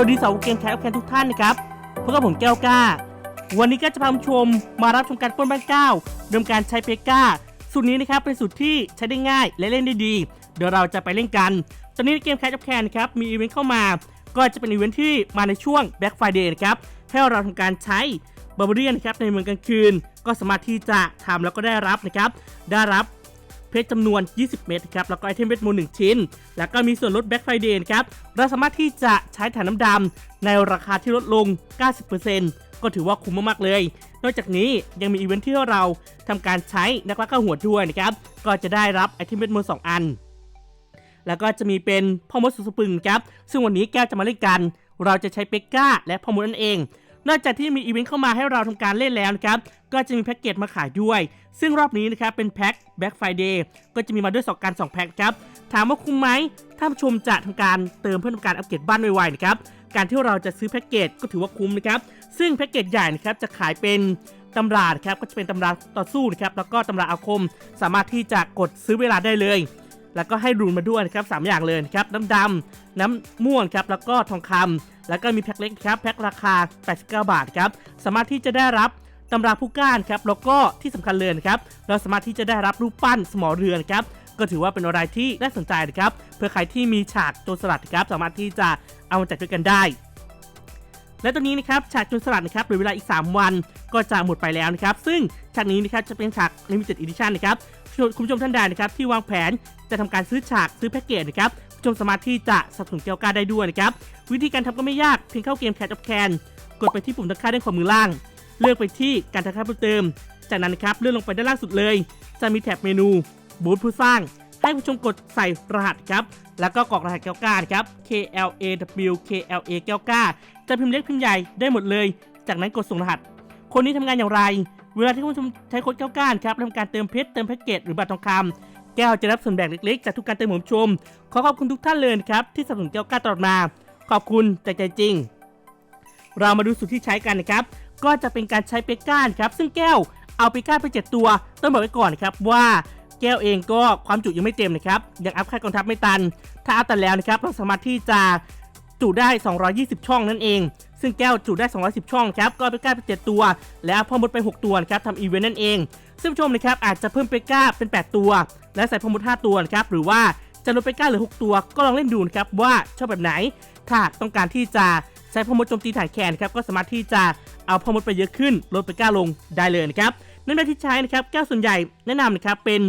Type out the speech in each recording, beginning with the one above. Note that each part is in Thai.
วัสดีสาวเกมแคสแคนทุกท่านนะครับพบกับผมแก้วก้า วันนี้ก็จะพาผู้ชมมารับชมการป้นบ้านเก้าเดิมการใช้เปก้า สูตรนี้นะครับเป็นสูตรที่ใช้ได้ง่ายและเล่นได้ดี เดี๋ยวเราจะไปเล่นกัน ตอนนี้ในเกมแคสแคนครับมีอีเวนต์เข้ามา ก็จะเป็นอีเวนต์ที่มาในช่วง Black Friday นะครับ ให้เราทำการใช้บาร์เบียนครับในเมืองกลางคืน ก็สามารถที่จะทำแล้วก็ได้รับนะครับ ได้รับ เพชรจำนวน 20 เม็ดครับ แล้วก็ไอเทมเวทมนต์1ชิ้น แล้วก็มีส่วนลดแบ็คไฟเดย์ครับ เราสามารถที่จะใช้ถ่านน้ำดำในราคาที่ลดลง 90%ก็ถือว่าคุ้มมากๆเลย นอกจากนี้ยังมีอีเวนท์ที่เราทำการใช้นักล่าข้าหัวด้วยนะครับ ก็จะได้รับไอเทมเวทมนต์2อัน แล้วก็จะมีเป็นพ่อมดสุดสปึงครับ ซึ่งวันนี้แก้วจะมาเล่นกัน เราจะใช้เปกก้าและพ่อมดนั่นเอง นอกจากที่มีอีเวนต์เข้ามาให้เราทำการเล่นแล้วนะครับ ก็จะมีแพ็กเกจมาขายด้วย ซึ่งรอบนี้นะครับเป็นแพ็ค Black Friday ก็จะมีมาด้วย2การ2แพ็คครับ ถามว่าคุ้มไหมถ้าผู้ชมจะทำการเติมเพื่อทำการอัปเกรดบ้านไวๆนะครับ การที่เราจะซื้อแพ็กเกจก็ถือว่าคุ้มนะครับ ซึ่งแพ็กเกจใหญ่นะครับจะขายเป็นตำราครับก็จะเป็นตำราต่อสู้นะครับแล้วก็ตำราอาคม สามารถที่จะกดซื้อเวลาได้เลย แล้วก็ให้รูนมาด้วยนะครับสามอย่างเลยครับน้ำดำน้ำม่วงครับแล้วก็ทองคำแล้วก็มีแพ็คเล็กครับแพ็คราคา 89 บาทครับสามารถที่จะได้รับตำราผู้ก้านครับแล้วก็ที่สำคัญเลยนครับเราสามารถที่จะได้รับรูปปั้นสมอเรือนครับก็ถือว่าเป็นอะไรที่น่าสนใจนะครับเพื่อใครที่มีฉากโจรสลัดครับสามารถที่จะเอามาจัดด้วยกันได้ และตอนนี้นะครับฉากโจรสลัดนะครับเหลือเวลาอีก 3 วันก็จะหมดไปแล้วนะครับ ซึ่งฉากนี้นะครับจะเป็นฉาก limited edition นะครับคุณผู้ชมท่านใดนะครับที่วางแผนจะทำการซื้อฉากซื้อแพ็กเกจนะครับคุณผู้ชมสามารถที่จะสนับสนุนเกียวกาได้ด้วยนะครับวิธีการทำก็ไม่ยากเพียงเข้าเกม Catch of Can กดไปที่ปุ่มตะค่าด้านขวามือล่าง เลือกไปที่การทักค่าเพิ่มเติม จากนั้นนะครับเลื่อนลงไปด้านล่างสุดเลย จะมีแท็บเมนูบูธผู้สร้าง ให้ผู้ชมกดใส่รหัสครับ แล้วก็กรอกรหัสเก้าก้าครับ KLAW KLA เก้าก้าจะพิมพ์เล็กพิมพ์ใหญ่ได้หมดเลย จากนั้นกดส่งรหัส คนนี้ทำงานอย่างไร เวลาที่คุณผู้ชมใช้โค้ดเก้าก้าครับทำการเติมเพชรเติมแพ็กเกจหรือบัตรทองคำแก้วจะรับส่วนแบ่งเล็กๆ จากทุกการเติมของผู้ชม ขอขอบคุณทุกท่านเลยครับที่สนับสนุนแก้วก้าตลอดมา ขอบคุณจากใจจริง เรามาดูสูตรที่ใช้กันนะครับ ก็จะเป็นการใช้เปกก้านครับ ซึ่งแก้วเอาเปกก้านไป 7 ตัว ต้องบอกไว้ก่อนนะครับว่า แก้วเองก็ความจุยังไม่เต็มนะครับยังอัพค่ากองทัพไม่ตัน ถ้าอัพตันแล้วนะครับเราสามารถที่จะจุได้ 220 ช่องนั่นเอง ซึ่งแก้วจุได้ 210 ช่องครับ ก็เปก้าไป7ตัว แล้วเอาพ่อมดไป 6 ตัวนะครับทำอีเวนต์นั่นเอง ซึ่งผู้ชมนะครับอาจจะเพิ่มเปก้าเป็น 8 ตัว และใส่พ่อมด 5 ตัวนะครับ หรือว่าจะลดเปก้าเหลือ 6 ตัว ก็ลองเล่นดูนะครับว่าชอบแบบไหน ถ้าต้องการที่จะใช้พ่อมดโจมตีฐานแขนครับ ก็สามารถที่จะเอาพ่อมดไปเยอะขึ้น ลดไปก้าลงได้เลยนะครับ นั่นในที่ใช้นะครับ แก้วส่วนใหญ่แนะนำนะครับเป็น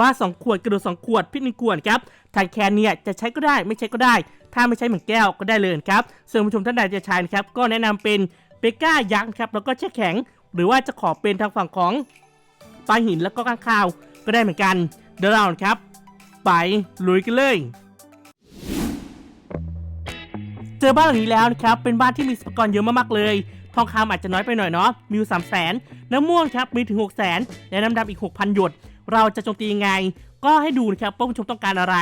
บ้า2ขวดกระโดด2ขวดพิษหนึ่งขวดครับฐานแคนเนี่ยจะใช้ก็ได้ไม่ใช้ก็ได้ ถ้าไม่ใช้เหมือนแก้วก็ได้เลยครับส่วนผู้ชมท่านใดจะใช้นะครับก็แนะนำเป็นเปก้ายักษ์ครับแล้วก็แช่แข็ง หรือว่าจะขอเป็นทางฝั่งของปลาหินแล้วก็ข้างคาวก็ได้เหมือนกัน เดี๋ยวเราครับ ไปลุยกันเลยเจอบ้านหลังนี้แล้วนะครับ เป็นบ้านที่มีทรัพยากรเยอะมากๆเลย ทองคำอาจจะน้อยไปหน่อยเนาะ มีอยู่สามแสนน้ำม่วงครับ มีถึง 6 0 0 0 0 0และน้ำดำอีก 6,000 หยด เราจะโจมตียังไง ก็ให้ดูนะครับว่าคุณผู้ชมต้องการอะไร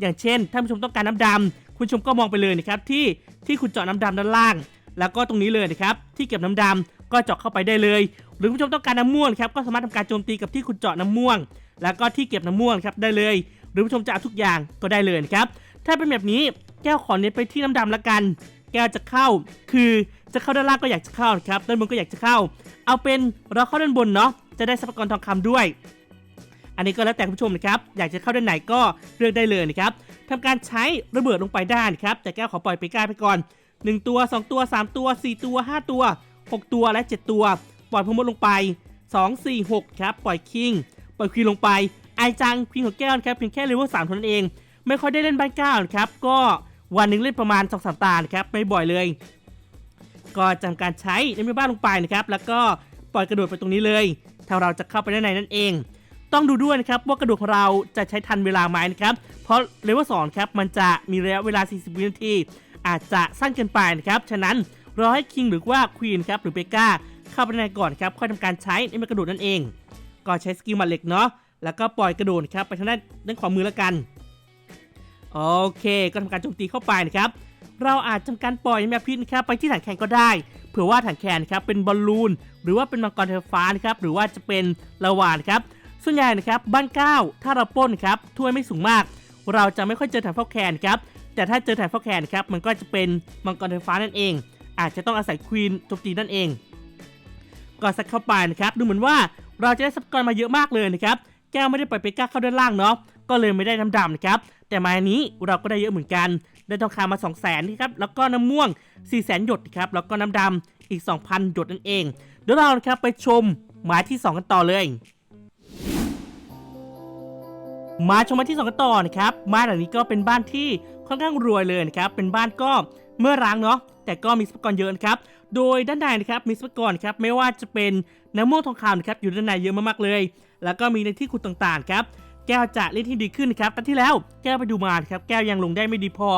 อย่างเช่น ถ้าคุณผู้ชมต้องการน้ำดำคุณชมก็มองไปเลยนะครับที่ที่คุณเจาะน้ำดำด้านล่าง แล้วก็ตรงนี้เลยนะครับที่เก็บน้ำดำก็เจาะเข้าไปได้เลย หรือคุณผู้ชมต้องการน้ำม่วงครับก็สามารถทำการโจมตีกับที่คุณเจาะน้ำม่วง แล้วก็ที่เก็บน้ำม่วงครับได้เลย หรือผู้ชมจะเอาทุกอย่างก็ได้เลยนะครับถ้าเป็นแบบนี้แก้วขอเน้นไปที่น้ำดำละกัน แก้วจะเข้า คือจะเข้าด้านล่างก็อยากจะเข้านะครับด้านบนก็อยากจะเข้า เอาเป็นเราเข้าด้านบนเนาะจะได้ทรัพยากรทองคำด้วย นนี้ก็แล้วแต่คุณผู้ชมนะครับ อยากจะเข้าด้านไหนก็เลือกได้เลยนะครับทำการใช้ระเบิดลงไปได้นครับ แต่แก้วขอปล่อยไปก้าไปก่อน 1 ตัว 2 ตัว 3 ตัว 4 ตัว 5 ตัว 6 ตัวและ 7 ตัว ปล่อยพมดลงไป 2 4 6 ครับ ปล่อยคิง ปล่อยควีนลงไป ไอจังควีนของแก้วครับเพียงแค่เลเวล3เท่านั้นเอง ไม่ค่อยได้เล่นบ้านเก้านะครับ ก็วันหนึ่งเล่นประมาณ2องสตาครับ ไม่บ่อยเลย ก็จำการใช้ในบ้านลงไปนะครับ แล้วก็ปล่อยกระโดดไปตรงนี้เลย ถ้าเราจะเข้าไปด้านในนั่นเอง ต้องดูด้วยนะครับว่ากระโดดของเราจะใช้ทันเวลาไหมนะครับเพราะเลเวลสองครับมันจะมีระยะเวลา 40 วินาที อาจจะสั้นเกินไปนะครับฉะนั้นรอให้คิงหรือว่าควีนครับหรือเบก้าเข้าไปในก่อนครับค่อยทำการใช้ในกระโดดนั่นเอง ก็ใช้สกิลหมัดเหล็กเนาะแล้วก็ปล่อยกระโดดครับไปทางด้านด้านขวามือแล้วกันโอเค ก็ทำการโจมตีเข้าไปนะครับเราอาจทำการปล่อยแมพพิษนะครับไปที่ฐานแคนก็ได้เผื่อว่าฐานแคนครับเป็นบอลลูนหรือว่าเป็นมังกรไฟฟ้านะครับหรือว่าจะเป็นลาวานครับ ส่วนใหญ่นะครับบ้านเก้าถ้าเราป้นครับถ้วยไม่สูงมาก เราจะไม่ค่อยเจอฐานเฝ้าแคนครับแต่ถ้าเจอแถบฟอกแคนนะครับมันก็จะเป็นมังกรไฟฟ้านั่นเอง อาจจะต้องอาศัยควีนจมตีนั่นเองก็สักเข้าไปนะครับดูเหมือนว่าเราจะได้ทรัพยากรมาเยอะมากเลยนะครับแก้วไม่ได้ปล่อยเปก้าเข้าด้านล่างเนาะก็เลยไม่ได้น้ำดำนะครับแต่มาอันนี้เราก็ได้เยอะเหมือนกัน ได้ทองคำมา 2 0 0 0 0นนะครับแล้วก็น้ำม่วง 4 0 0 0 0 0หยดนะครับแล้วก็น้ำดำอีก 2,000 หยดนั่นเอง เดี๋ยวเรานะครับไปชมหมายที่ 2 กันต่อเลย มาชมมาที่2กันต่อนะครับบ้านหลังนี้ก็เป็นบ้านที่ค่อนข้างรวยเลยนะครับเป็นบ้านก็เมื่อร้างเนาะแต่ก็มีทรัพยากรเยอะนะครับโดยด้านในนะครับมีทรัพยากรครับไม่ว่าจะเป็นน้ำม่วงทองคำนะครับอยู่ด้านในเยอะมากๆเลย แล้วก็มีในที่ขุดต่างๆครับแก้วจะเล่นที่ดีขึ้นครับตอนที่แล้วแก้วไปดูมาครับแก้วยังลงได้ไม่ดีพอ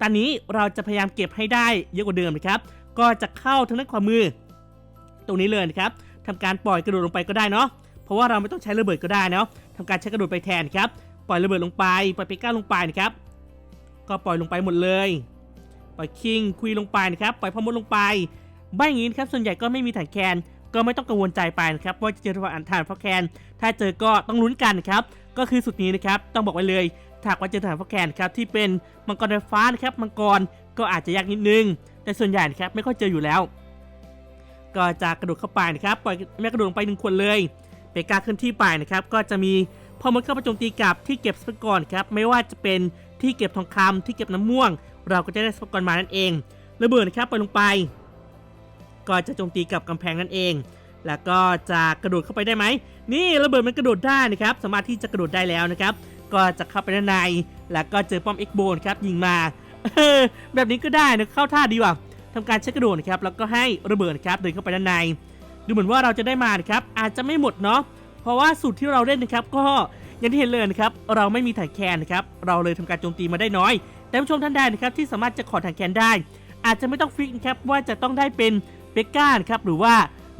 ตอนนี้เราจะพยายามเก็บให้ได้เยอะกว่าเดิมนะครับ ก็จะเข้าทางด้านขวามือ ตรงนี้เลยนะครับทำการปล่อยกระโดดลงไปก็ได้เนาะ ราะว่าเราไม่ต้องใช้ระเบิดก็ได้นะทำการใช้กระโดดไปแทนครับ ปล่อยระเบิดลงไป ปล่อยเปก้าลงไปนะครับ ก็ปล่อยลงไปหมดเลย ปล่อยคิงคุยลงไปนะครับ ปล่อยพอมดลงไปใบอย่างนี้นะครับ ส่วนใหญ่ก็ไม่มีฐานแคนก็ไม่ต้องกังวลใจไปนะครับว่าจะเจอฐานฐานฟอแคนถ้าเจอก็ต้องลุ้นกันนะครับ ก็คือสุดนี้นะครับ ต้องบอกไว้เลยถ้าหากว่าเจอฐานฟอแคนครับที่เป็นมังกรไฟฟ้านะครับ มังกรก็อาจจะยากนิดนึง แต่ส่วนใหญ่นะครับไม่ค่อยเจออยู่แล้ว ก็จะกระโดดเข้าไปนะครับ ปล่อยแม่กระโดดลงไปหนึ่งคนเลย เปกาเคลื่อนที่ไปนะครับก็จะมีพอมดเข้าไปโจมตีกับที่เก็บทรัพยากรครับไม่ว่าจะเป็นที่เก็บทองคำที่เก็บน้ำม่วง เราก็จะได้ทรัพยากรมานั่นเองระเบิดนะครับไปลงไป ก็จะโจมตีกับกำแพงนั่นเอง แล้วก็จะกระโดดเข้าไปได้ไหมนี่ระเบิดมันกระโดดได้นะครับสามารถที่จะกระโดดได้แล้วนะครับ ก็จะเข้าไปด้านใน แล้วก็เจอป้อมเอ็กโบนครับยิงมาแบบนี้ก็ได้นะเข้าท่าดีว่ะทำการใช้กระโดดนะครับแล้วก็ให้ระเบิดนะครับเดินเข้าไปด้านใน ดูเหมือนว่าเราจะได้มานะครับอาจจะไม่หมดเนาะเพราะว่าสูตรที่เราเล่นนะครับ ก็อย่างที่เห็นเลยนะครับเราไม่มีถ่ายแคนนะครับเราเลยทำการโจมตีมาได้น้อย แต่ผู้ชมท่านใดนะครับที่สามารถจะขอถ่ายแคนได้ อาจจะไม่ต้องฟิกนะครับว่าจะต้องได้เป็นเบกก้านะครับหรือว่า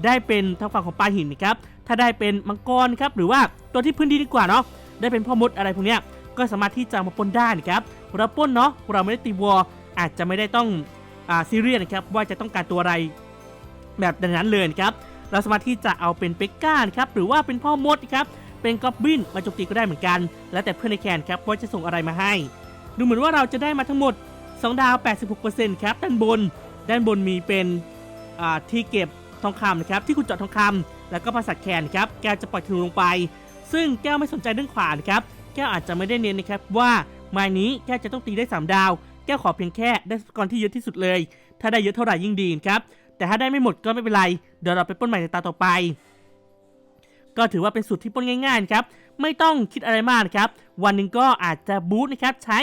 ได้เป็นทางฝั่งของปลาหินนะครับถ้าได้เป็นมังกรครับหรือว่าตัวที่พื้นดีดีกว่าเนาะได้เป็นพ่อมดอะไรพวกเนี้ยก็สามารถที่จะมาป้นได้นะครับเราป้นเนาะเราไม่ได้ตีวออาจจะไม่ได้ต้องอ่าซีเรียสนะครับว่าจะต้องการตัวอะไรแบบนั้นเลยนะครับ เราสามารถที่จะเอาเป็นเปกก้าครับหรือว่าเป็นพ่อมดครับเป็นกอบบินมาโจมตีก็ได้เหมือนกัน แล้วแต่เพื่อนในแคนครับว่าจะส่งอะไรมาให้ ดูเหมือนว่าเราจะได้มาทั้งหมด 2 ดาว 86%ครับด้านบน ด้านบนมีเป็นที่เก็บทองคำนะครับที่คุณจาะทองคำแล้วก็ภาษาแคนครับแก้วจะปล่อยธนูลงไป ซึ่งแก้วไม่สนใจเรื่องขวานครับแก้วอาจจะไม่ได้เน้นนะครับว่าไม้นี้แก้วจะต้องตีได้ 3 ดาว แก้วขอเพียงแค่ได้สกอร์ที่เยอะที่สุดเลย ถ้าได้เยอะเท่าไหร่ยิ่งดีครับ แต่ถ้าได้ไม่หมดก็ไม่เป็นไร เดี๋ยวเราไปปล้นใหม่ในตาต่อไป ก็ถือว่าเป็นสูตรที่ปล้นง่ายๆครับ ไม่ต้องคิดอะไรมากนะครับ วันหนึ่งก็อาจจะบูทนะครับใช้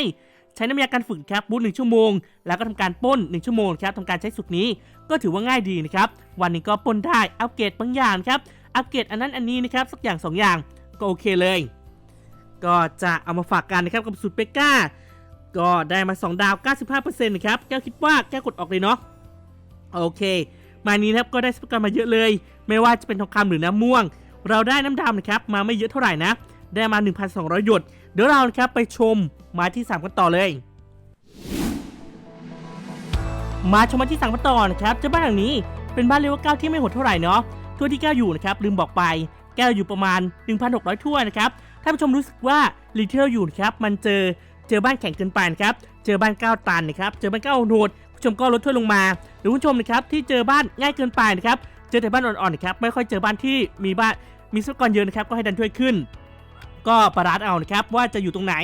ใช้น้ำยาการฝึกครับบูทหนึ่งชั่วโมง แล้วก็ทำการป้น 1 ชั่วโมงครับทำการใช้สูตรนี้ก็ถือว่าง่ายดีนะครับ วันหนึงก็ป้นได้อัปเกรดบางอย่างครับอัปเกรดอันนั้นอันนี้นะครับสักอย่าง 2 อย่างก็โอเคเลยก็จะเอามาฝากกันนะครับกับสูตรเปก้า ก็ได้มา 2 ดาว 95%นะครับแก้วคิดว่าแก้วกดออกเลยเนาะ โอเค มานี้นะครับก็ได้สปกันมาเยอะเลย ไม่ว่าจะเป็นทองคำหรือน้ำม่วง เราได้น้ำดำนะครับมาไม่เยอะเท่าไหร่นะ ได้มา 1,200 หยด เดี๋ยวเรานะครับไปชมม้ที่ 3 กันต่อเลย มาชมม้ที่3กันต่อนะครับเจ้าบ้านหลังนี้เป็นบ้านเลเวลเก้าที่ไม่โหดเท่าไหร่เนาะทั่วที่แก้วอยู่นะครับลืมบอกไปแก้วอยู่ประมาณ 1,600ทั่วนะครับท่านผู้ชมรู้สึกว่ารีเทลอยู่นะครับมันเจอเจอบ้านแข็งเกินไปนะครับเจอบ้านก้าวตันนะครับเจอบ้านก้าวโหด ผู้ชมก็ลดถ้วยลงมา หรือผู้ชมนะครับที่เจอบ้านง่ายเกินไปนะครับเจอแต่บ้านอ่อนๆนะครับไม่ค่อยเจอบ้านที่มีบ้านมีทรัพยากรเยอะนะครับก็ให้ดันถ้วยขึ้น ก็ประหลาดเอานะครับว่าจะอยู่ตรงไหน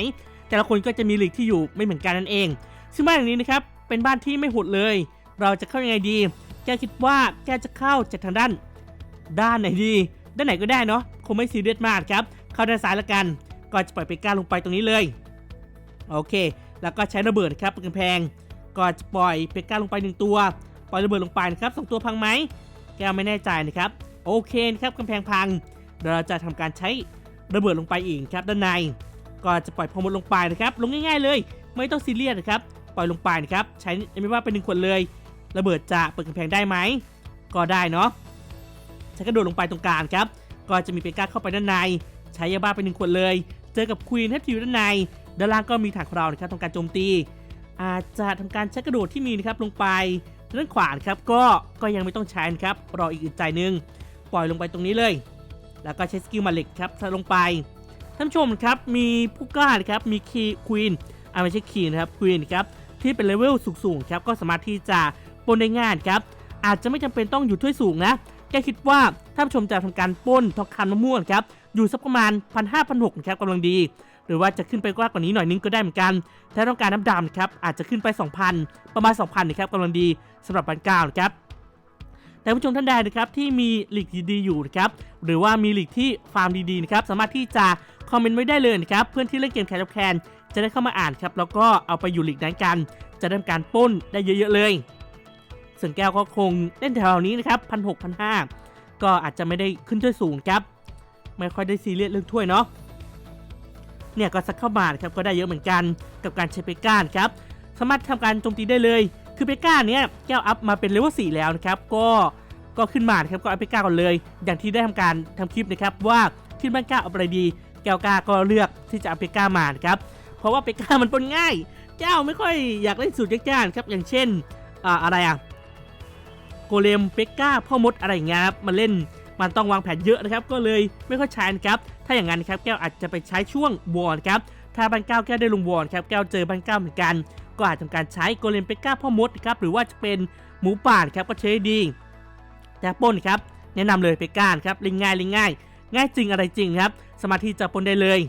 แต่ละคนก็จะมีหลีกที่อยู่ไม่เหมือนกันนั่นเอง ซึ่งบ้านหลังนี้นะครับเป็นบ้านที่ไม่หดเลย เราจะเข้ายังไงดี แกคิดว่าแกจะเข้าจากทางด้าน ด้านไหนดี ด้านไหนก็ได้เนาะคงไม่ซีเรียสมากครับเข้าด้านซ้ายละกันก็จะปล่อยเปก้าลงไปตรงนี้เลยโอเค แล้วก็ใช้ระเบิดนะครับเป็นกำแพง ก็จะปล่อยเปก้าลงไปหนึ่งตัว ปล่อยระเบิดลงไปนะครับสองตัวพังไหมแกไม่แน่ใจนะครับ โอเคนะครับกำแพงพัง เราจะทำการใช้ระเบิดลงไปอีกครับด้านใน ก็จะปล่อยพอมดลงไปนะครับ ลงง่าย ๆ เลย ไม่ต้องซีเรียสนะครับ ปล่อยลงไปนะครับ ใช้ไม่ว่าเป็นหนึ่งคนเลย ระเบิดจะเปิดกำแพงได้ไหม ก็ได้เนาะใช้กระโดดลงไปตรงกลางครับ ก็จะมีเปก้าเข้าไปด้านใน ใช้ยาบ้าไปหนึ่งขวดเลย เจอกับควีนเฮทิวด้านใน ด้านล่างก็มีฐานของเรานะครับทำการโจมตี อาจจะทำการใช้กระโดดที่มีนะครับลงไปด้านขวานครับก็ก็ยังไม่ต้องใช้นะครับรออีกอึดใจหนึ่งปล่อยลงไปตรงนี้เลย แล้วก็ใช้สกิลมาเหล็กครับใส่ลงไปท่านชมครับมีผู้กล้านะครับมีคีควีนอ่าไม่ใช่คิงนะครับควีนครับที่เป็นเลเวลสูงๆครับก็สามารถที่จะปนได้ง่ายครับอาจจะไม่จำเป็นต้องอยู่ถ้วยสูงนะแกคิดว่าท่านผู้ชมจะทำการป้นทองคำมะม่วงครับอยู่สักประมาณพันห้าพันหกครับกำลังดี หรือว่าจะขึ้นไปกว่ากว่านี้หน่อยนึงก็ได้เหมือนกัน ถ้าต้องการน้ำดำครับอาจจะขึ้นไป 2,000 ประมาณ 2,000นะครับกำลังดีสำหรับบันก้านะครับแต่ผู้ชมท่านใดนะครับที่มีหลีกดีๆอยู่นะครับหรือว่ามีหลีกที่ฟาร์มดีๆนะครับสามารถที่จะคอมเมนต์ไว้ได้เลยนะครับเพื่อนที่เล่นเกมแคร์แคนจะได้เข้ามาอ่านครับแล้วก็เอาไปอยู่หลีกนั้นกัน จะได้ทำการป้นได้เยอะๆเลยส่วนแก้วก็คงเล่นแถวๆนี้นะครับพันหกพันห้าก็อาจจะไม่ได้ขึ้นถ้วยสูงครับ ไม่ค่อยได้ซีเรียสเรื่องถ้วยเนาะ เนี่ยก็ซักเข้ามานะครับก็ได้เยอะเหมือนกันกับการใช้เปก้านครับสามารถทำการโจมตีได้เลย คือเปก้าเนี่ยแก้วอัพมาเป็นเลเวล4แล้วนะครับก็ก็ขึ้นมาครับก็เอาเปก้าก่อนเลย อย่างที่ได้ทำการทำคลิปนะครับว่าขึ้นบ้านก้าเอาอะไรดี แก้วก้าก็เลือกที่จะเอาเปก้ามาครับเพราะว่าเปก้ามันปนง่ายแก้วไม่ค่อยอยากเล่นสูตรยากๆครับอย่างเช่นอ่าอะไรอะโกเลมเปก้าพ่อมดอะไรเงี้ยครับมันเล่น มันต้องวางแผนเยอะนะครับก็เลยไม่ค่อยใช้นะครับถ้าอย่างนั้นนะครับแก้วอาจจะไปใช้ช่วงวอร์นะครับถ้าบันเก้าแก้วได้ลงวอร์ครับแก้วเจอบันเก้าเหมือนกัน ก็อาจทำการใช้โกเลมเปก้าพ่อมดนะครับหรือว่าจะเป็นหมูป่านะครับก็ใช้ได้ดีแต่ป้นครับแนะนำเลยเปก้าครับล่นง่ายล่นง่าย ง่ายจริงอะไรจริงครับ สมาธิจะปนได้เลย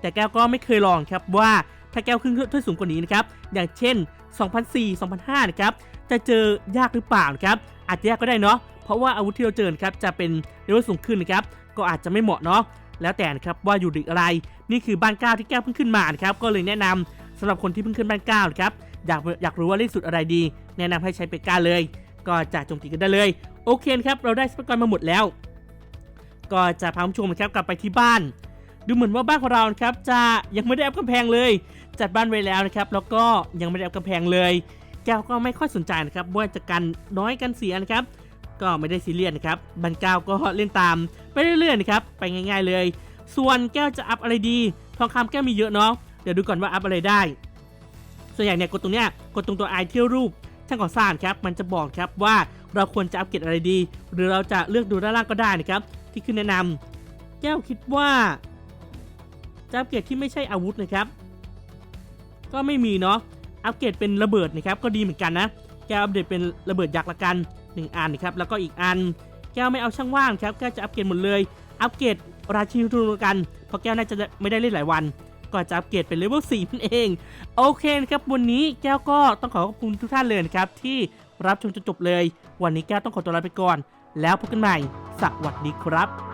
แต่แก้วก็ไม่เคยลองครับว่าถ้าแก้วขึ้นถ้วยสูงกว่านี้นะครับอย่างเช่น 2004 2005 นะครับจะเจอยากหรือเปล่าครับอาจจะยากก็ได้เนาะ ราะว่าอาวุธที่เราเจอครับจะเป็นเลเวลสูงขึ้นนะครับก็อาจจะไม่เหมาะเนาะแล้วแต่นะครับว่าอยู่ดึกอะไร นี่คือบ้านเก้าที่แก้วเพิ่งขึ้นมานะครับก็เลยแนะนำสำหรับคนที่เพิ่งขึ้นบ้านเก้าครับอยากอยากรู้ว่าเลขสุดอะไรดี แนะนำให้ใช้เปก้าเลย ก็จะโจมตีกันได้เลย โอเคครับเราได้สปกรมาหมดแล้ว ก็จะพาคุณผู้ชมนะครับกลับไปที่บ้าน ดูเหมือนว่าบ้านของเราครับจะยังไม่ได้อัพกำแพงเลย จัดบ้านไว้แล้วนะครับแล้วก็ยังไม่ได้อัพกำแพงเลยแก้วก็ไม่ค่อยสนใจนะครับว่าจะกันน้อยกันเสียนะครับ ก็ไม่ได้ซีเรียสนะครับบันก้าก็เล่นตามไปเรื่อยๆนะครับไปง่ายๆเลย ส่วนแก้วจะอัพอะไรดี ทองคำแก้วมีเยอะเนาะเดี๋ยวดูก่อนว่าอัพอะไรได้ ส่วนใหญ่เนี่ยกดตรงเนี้ยกดตรงตัวไอเที่ยวรูปช่างก่อสร้างครับมันจะบอกครับว่าเราควรจะอัพเกรดอะไรดี หรือเราจะเลือกดูด้านล่างก็ได้นะครับที่ขึ้นแนะนำแก้วคิดว่าจะอัปเกรดที่ไม่ใช่อาวุธนะครับ ก็ไม่มีเนาะอัปเกรดเป็นระเบิดนะครับก็ดีเหมือนกันนะแก้วอัปเดตเป็นระเบิดยักษ์ละกัน 1 อันนะครับแล้วก็อีกอัน แก้วไม่เอาช่างว่างครับแก้วจะอัปเกรดหมดเลย อัปเกรดราชินีทุนกันเพราะแก้วน่าจะไม่ได้เล่นหลายวันก็จะอัปเกรดเป็นเลเวล4นั่นเอง โอเคนะครับวันนี้แก้วก็ต้องขอขอบคุณทุกท่านเลยนะครับที่รับชมจนจบเลย วันนี้แก้วต้องขอตัวลาไปก่อน แล้วพบกันใหม่ สวัสดีครับ